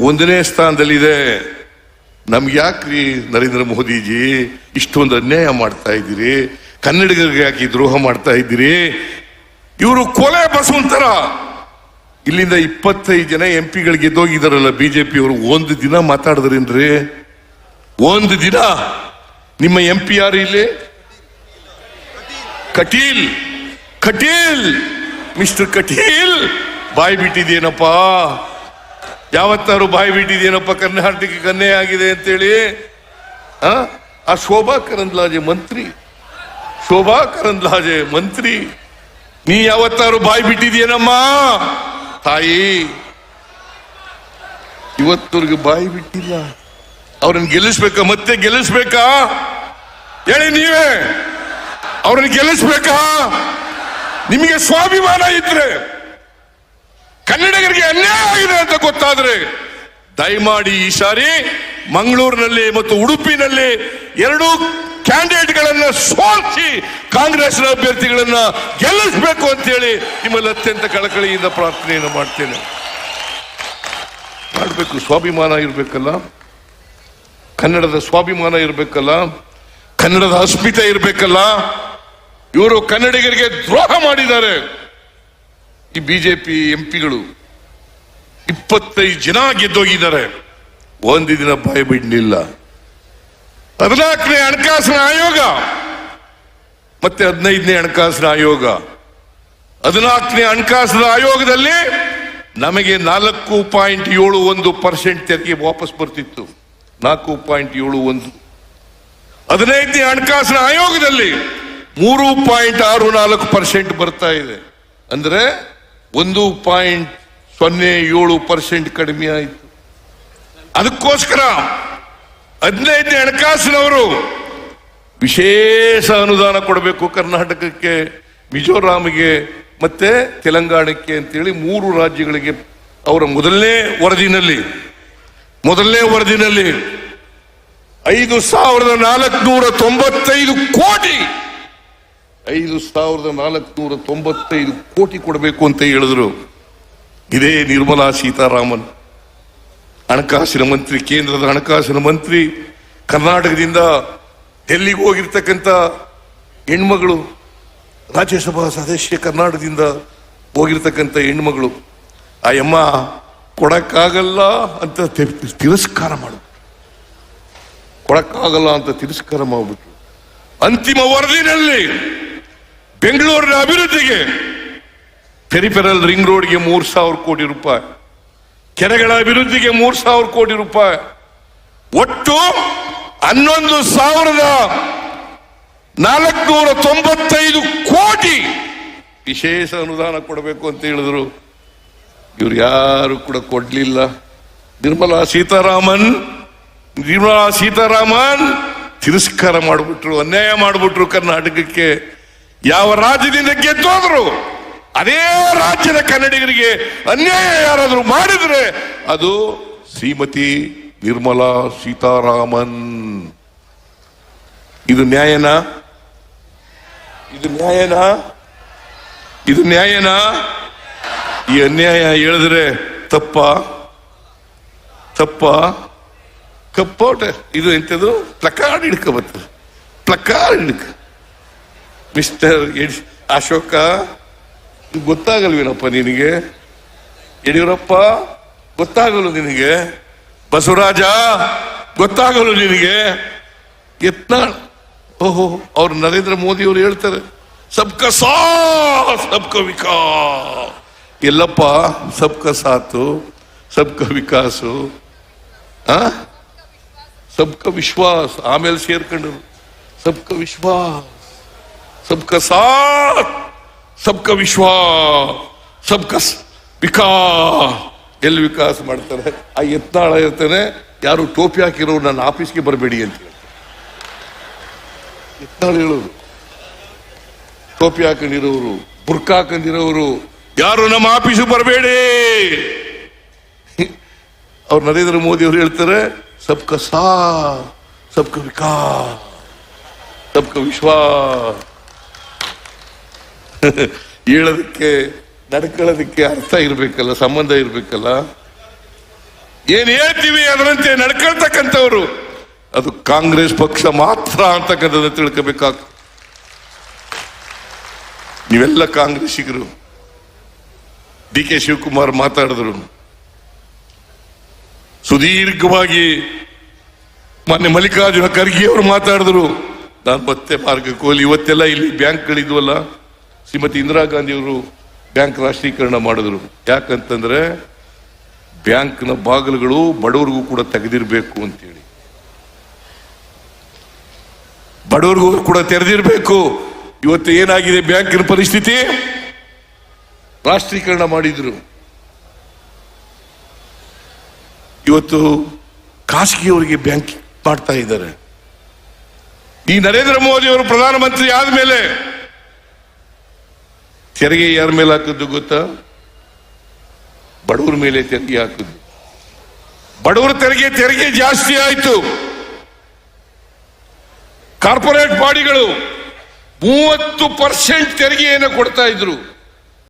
ಒಂದನೇ ಸ್ಥಾನದಲ್ಲಿದೆ. ನಮ್ಗೆ ಯಾಕ್ರಿ ನರೇಂದ್ರ ಮೋದಿಜಿ ಇಷ್ಟೊಂದು ಅನ್ಯಾಯ ಮಾಡ್ತಾ ಇದ್ದೀರಿ? ಕನ್ನಡಿಗರಿಗೆ ಯಾಕೆ ದ್ರೋಹ ಮಾಡ್ತಾ ಇದ್ದೀರಿ? ಇವರು ಕೊಲೆ ಬಸವಂತರ. ಇಲ್ಲಿಂದ ಇಪ್ಪತ್ತೈದು ಜನ ಎಂ ಪಿಗಳು ಗೆದ್ದೋಗಿದಾರಲ್ಲ ಬಿಜೆಪಿ ಅವರು, ಒಂದು ದಿನ ಮಾತಾಡಿದ್ರೇನ್ರಿ? ಒಂದು ದಿನ? ನಿಮ್ಮ ಎಂ ಪಿ ಯಾರು ಇಲ್ಲಿ? ಕಟೀಲ್. ಕಟೀಲ್. ಮಿಸ್ಟರ್ ಕಟೀಲ್. ಬಾಯಿ ಬಿಟ್ಟಿದೇನಪ್ಪ ಯಾವತ್ತಾರು ಬಾಯಿ ಬಿಟ್ಟಿದೇನಪ್ಪ ಕರ್ನಾಟಕ ಕನ್ನೆ ಆಗಿದೆ ಅಂತೇಳಿ? ಆ? ಶೋಭಾ ಕರಂದ್ಲಾಜೆ ಮಂತ್ರಿ. ಶೋಭಾ ಕರಂದ್ಲಾಜೆ ಮಂತ್ರಿ. ನೀ ಯಾವತ್ತಾರು ಬಾಯಿ ಬಿಟ್ಟಿದೇನಮ್ಮ ತಾಯಿ, ಇವತ್ತವ್ರಿಗೆ ಬಾಯಿ ಬಿಟ್ಟಿಲ್ಲ. ಅವ್ರನ್ನ ಗೆಲ್ಲಿಸ್ಬೇಕಾ? ಮತ್ತೆ ಗೆಲ್ಲಿಸ್ಬೇಕಾ? ಹೇಳಿ ನೀವೇ. ಅವ್ರನ್ನ ಗೆಲ್ಲಿಸ್ಬೇಕಾ? ನಿಮಗೆ ಸ್ವಾಭಿಮಾನ ಇದ್ರೆ ಕನ್ನಡಿಗರಿಗೆ ಅನ್ಯಾಯ ಆಗಿದೆ ಅಂತ ಗೊತ್ತಾದ್ರೆ, ದಯಮಾಡಿ ಈ ಸಾರಿ ಮಂಗಳೂರಿನಲ್ಲಿ ಮತ್ತು ಉಡುಪಿನಲ್ಲಿ ಎರಡು ಕ್ಯಾಂಡಿಡೇಟ್ಗಳನ್ನ ಸೋಲಿಸಿ ಕಾಂಗ್ರೆಸ್ನ ಅಭ್ಯರ್ಥಿಗಳನ್ನ ಗೆಲ್ಲಿಸಬೇಕು ಅಂತೇಳಿ ನಿಮ್ಮಲ್ಲಿ ಅತ್ಯಂತ ಕಳಕಳಿಯಿಂದ ಪ್ರಾರ್ಥನೆಯನ್ನು ಮಾಡ್ತೇನೆ. ಮಾಡಬೇಕು, ಸ್ವಾಭಿಮಾನ ಇರಬೇಕಲ್ಲ. ಕನ್ನಡದ ಸ್ವಾಭಿಮಾನ ಇರಬೇಕಲ್ಲ. ಕನ್ನಡದ ಅಸ್ಮಿತೆ ಇರಬೇಕಲ್ಲ. ಇವರು ಕನ್ನಡಿಗರಿಗೆ ದ್ರೋಹ ಮಾಡಿದ್ದಾರೆ. ಈ ಬಿಜೆಪಿ ಎಂಪಿಗಳು ಇಪ್ಪತ್ತೈದು ಜನ ಗೆದ್ದೋಗಿದ್ದಾರೆ. ಒಂದು ದಿನ ಬಾಯಿ ಬಿಡಲಿಲ್ಲ. ಹದಿನಾಲ್ಕನೇ ಹಣಕಾಸಿನ ಆಯೋಗ, ಮತ್ತೆ ಹದಿನೈದನೇ ಹಣಕಾಸಿನ ಆಯೋಗ. ಹದಿನಾಲ್ಕನೇ ಹಣಕಾಸಿನ ಆಯೋಗದಲ್ಲಿ ನಮಗೆ ನಾಲ್ಕು ಪಾಯಿಂಟ್ ಏಳು ಒಂದು ಪರ್ಸೆಂಟ್ ತೆರಿಗೆ ವಾಪಸ್ ಬರ್ತಿತ್ತು. ನಾಲ್ಕು ಪಾಯಿಂಟ್ ಏಳು ಒಂದು. ಹದಿನೈದನೇ ಹಣಕಾಸಿನ ಆಯೋಗದಲ್ಲಿ ಮೂರು ಪಾಯಿಂಟ್ ಆರು ನಾಲ್ಕು ಪರ್ಸೆಂಟ್ ಬರ್ತಾ ಇದೆ. ಅಂದ್ರೆ ಒಂದು ಪಾಯಿಂಟ್ ಸೊನ್ನೆ ಏಳು ಪರ್ಸೆಂಟ್ ಕಡಿಮೆ ಆಯಿತು. ಅದಕ್ಕೋಸ್ಕರ ಹದಿನೈದನೇ ಹಣಕಾಸಿನವರು ವಿಶೇಷ ಅನುದಾನ ಕೊಡಬೇಕು ಕರ್ನಾಟಕಕ್ಕೆ ಮಿಜೋರಾಂಗೆ ಮತ್ತೆ ತೆಲಂಗಾಣಕ್ಕೆ ಅಂತೇಳಿ ಮೂರು ರಾಜ್ಯಗಳಿಗೆ ಅವರ ಮೊದಲನೇ ವರದಿನಲ್ಲಿ ಮೊದಲನೇ ವರದಿನಲ್ಲಿ ಐದು ಸಾವಿರದ ನಾಲ್ಕುನೂರ ತೊಂಬತ್ತೈದು ಕೋಟಿ, ಐದು ಸಾವಿರದ ನಾಲ್ಕುನೂರ ತೊಂಬತ್ತೈದು ಕೋಟಿ ಕೊಡಬೇಕು ಅಂತ ಹೇಳಿದ್ರು. ಇದೇ ನಿರ್ಮಲಾ ಸೀತಾರಾಮನ್. ಹಣಕಾಸಿನ ಮಂತ್ರಿ, ಕೇಂದ್ರದ ಹಣಕಾಸಿನ ಮಂತ್ರಿ, ಕರ್ನಾಟಕದಿಂದ ಡೆಲ್ಲಿಗೆ ಹೋಗಿರ್ತಕ್ಕಂಥ ಹೆಣ್ಮಗಳು, ರಾಜ್ಯಸಭಾ ಸದಸ್ಯ ಕರ್ನಾಟಕದಿಂದ ಹೋಗಿರ್ತಕ್ಕಂಥ ಹೆಣ್ಮಗಳು ಆ ಯಮ್ಮ ಕೊಡಕ್ಕಾಗಲ್ಲ ಅಂತ ತಿರಸ್ಕಾರ ಮಾಡು. ಕೊಡಕ್ಕಾಗಲ್ಲ ಅಂತ ತಿರಸ್ಕಾರ ಮಾಡ್ಬಿಟ್ಟು ಅಂತಿಮ ವರದಿನಲ್ಲಿ ಬೆಂಗಳೂರಿನ ಅಭಿವೃದ್ಧಿಗೆ ಪೆರಿಫೆರಲ್ ರಿಂಗ್ ರೋಡ್ಗೆ ಮೂರು ಸಾವಿರ ಕೋಟಿ ರೂಪಾಯಿ. ಕೆರೆಗಳ ಅಭಿವೃದ್ಧಿಗೆ ಮೂರು ಸಾವಿರ ಕೋಟಿ ರೂಪಾಯಿ. ಒಟ್ಟು ಹನ್ನೊಂದು ಸಾವಿರದ ನಾಲ್ಕುನೂರ ತೊಂಬತ್ತೈದು ಕೋಟಿ ವಿಶೇಷ ಅನುದಾನ ಕೊಡಬೇಕು ಅಂತ ಹೇಳಿದ್ರು. ಇವ್ರು ಯಾರು ಕೂಡ ಕೊಡಲಿಲ್ಲ. ನಿರ್ಮಲಾ ಸೀತಾರಾಮನ್ ನಿರ್ಮಲಾ ಸೀತಾರಾಮನ್ ತಿರಸ್ಕಾರ ಮಾಡಿಬಿಟ್ರು, ಅನ್ಯಾಯ ಮಾಡಿಬಿಟ್ರು ಕರ್ನಾಟಕಕ್ಕೆ. ಯಾವ ರಾಜ್ಯದಿಂದ ಗೆದ್ದೋದ್ರು? ಅದೇ ರಾಜ್ಯದ ಕನ್ನಡಿಗರಿಗೆ ಅನ್ಯಾಯ ಯಾರಾದರೂ ಮಾಡಿದರೆ ಅದು ಶ್ರೀಮತಿ ನಿರ್ಮಲಾ ಸೀತಾರಾಮನ್. ಇದು ನ್ಯಾಯನಾ? ಇದು ನ್ಯಾಯನಾ? ಇದು ನ್ಯಾಯನಾ? ಈ ಅನ್ಯಾಯ ಹೇಳಿದ್ರೆ ತಪ್ಪ? ತಪ್ಪ? ಕಪ್ಪೋಟ. ಇದು ಎಂತದು ಪ್ಲಕಾರ್ಡ್ ಹಿಡ್ಕ ಬರ್ತದೆ ಪ್ಲಕಾರ್ಡ್ ಹಿಡ್ಕ. ಮಿಸ್ಟರ್ ಅಶೋಕ ಗೊತ್ತಾಗಲ್ವೇನಪ್ಪ ನಿನಗೆ? ಯಡಿಯೂರಪ್ಪ ಗೊತ್ತಾಗಲು ನಿನಗೆ? ಬಸವರಾಜ ಗೊತ್ತಾಗಲು ನಿನಗೆ? ಯತ್ನಾಳ್ ಓಹೋ, ಅವ್ರು ನರೇಂದ್ರ ಮೋದಿ ಅವರು ಹೇಳ್ತಾರೆ, ಸಬ್ಕ ಸಬ್ಕ ವಿಕಾಸ್. ಎಲ್ಲಪ್ಪ, ಸಬ್ಕ ಸಾತು, ಸಬ್ಕ ವಿಕಾಸು, ಆ? ಸಬ್ಕ ವಿಶ್ವಾಸ, ಆಮೇಲೆ ಸೇರ್ಕೊಂಡ್ರು. ಸಬ್ಕ ವಿಶ್ವಾಸ, ಸಬ್ಕ ಸಾಥ್. ಸಬ್ಕ ವಿಶ್ವ, ಸಬ್ಕ ವಿಕಾ. ಎಲ್ಲಿ ವಿಕಾಸ ಮಾಡ್ತಾರೆ? ಆ ಎತ್ತಾಳ ಇರ್ತಾನೆ ಯಾರು ಟೋಪಿ ಹಾಕಿರೋ ನನ್ನ ಆಫೀಸ್ಗೆ ಬರಬೇಡಿ ಅಂತ. ಯತ್ನಾಳ್ ಹೇಳೋರು ಟೋಪಿ ಹಾಕೊಂಡಿರೋರು, ಬುರ್ಕ ಹಾಕೊಂಡಿರೋರು, ಯಾರು ನಮ್ಮ ಆಫೀಸು ಬರಬೇಡಿ. ಅವ್ರು ನರೇಂದ್ರ ಮೋದಿ ಅವರು ಹೇಳ್ತಾರೆ, ಸಬ್ಕ ಸಾ, ಸಬ್ಕ ವಿಕಾ, ಸಬ್ಕ ವಿಶ್ವಾಸ್ ಹೇಳೋದಕ್ಕೆ, ನಡ್ಕೊಳ್ಳೋದಕ್ಕೆ ಅರ್ಥ ಇರ್ಬೇಕಲ್ಲ, ಸಂಬಂಧ ಇರ್ಬೇಕಲ್ಲ? ಏನ್ ಹೇಳ್ತೀವಿ ಅದರಂತೆ ನಡ್ಕೊಳ್ತಕ್ಕಂಥವ್ರು? ಅದು ಕಾಂಗ್ರೆಸ್ ಪಕ್ಷ ಮಾತ್ರ ಅಂತಕ್ಕಂಥದ್ದು ತಿಳ್ಕೋಬೇಕಾಗ ನೀವೆಲ್ಲ ಕಾಂಗ್ರೆಸ್ಸಿಗರು. ಡಿ ಕೆ ಶಿವಕುಮಾರ್ ಮಾತಾಡಿದ್ರು. ಸುದೀರ್ಘವಾಗಿ ಮೊನ್ನೆ ಮಲ್ಲಿಕಾರ್ಜುನ ಖರ್ಗೆ ಅವರು ಮಾತಾಡಿದ್ರು. ನಾನು ಮತ್ತೆ ಮಾರ್ಗಕ್ಕೆ ಕೋಲಿ ಇವತ್ತೆಲ್ಲ ಇಲ್ಲಿ ಬ್ಯಾಂಕ್ಗಳಿದ್ವಲ್ಲ? ಶ್ರೀಮತಿ ಇಂದಿರಾ ಗಾಂಧಿ ಅವರು ಬ್ಯಾಂಕ್ ರಾಷ್ಟ್ರೀಕರಣ ಮಾಡಿದ್ರು. ಯಾಕಂತಂದ್ರೆ ಬ್ಯಾಂಕ್ನ ಬಾಗಿಲುಗಳು ಬಡವರಿಗೂ ಕೂಡ ತೆಗೆದಿರಬೇಕು ಅಂತೇಳಿ. ಬಡವರಿಗೂ ಕೂಡ ತೆರೆದಿರಬೇಕು. ಇವತ್ತು ಏನಾಗಿದೆ ಬ್ಯಾಂಕಿನ ಪರಿಸ್ಥಿತಿ? ರಾಷ್ಟ್ರೀಕರಣ ಮಾಡಿದ್ರು. ಇವತ್ತು ಖಾಸಗಿಯವರಿಗೆ ಬ್ಯಾಂಕ್ ಮಾಡ್ತಾ ಇದ್ದಾರೆ. ಈ ನರೇಂದ್ರ ಮೋದಿ ಅವರು ಪ್ರಧಾನಮಂತ್ರಿ ಆದ್ಮೇಲೆ ತೆರಿಗೆ ಯಾರ ಮೇಲೆ ಹಾಕಿದ್ದು ಗೊತ್ತಾ? ಬಡವ್ರ ಮೇಲೆ ತೆರಿಗೆ ಹಾಕಿದ್ದು ಬಡವರ ತೆರಿಗೆ ತೆರಿಗೆ ಜಾಸ್ತಿ ಆಯ್ತು. ಕಾರ್ಪೊರೇಟ್ ಬಾಡಿಗಳು ಮೂವತ್ತು ಪರ್ಸೆಂಟ್ ತೆರಿಗೆಯನ್ನು ಕೊಡ್ತಾ ಇದ್ರು.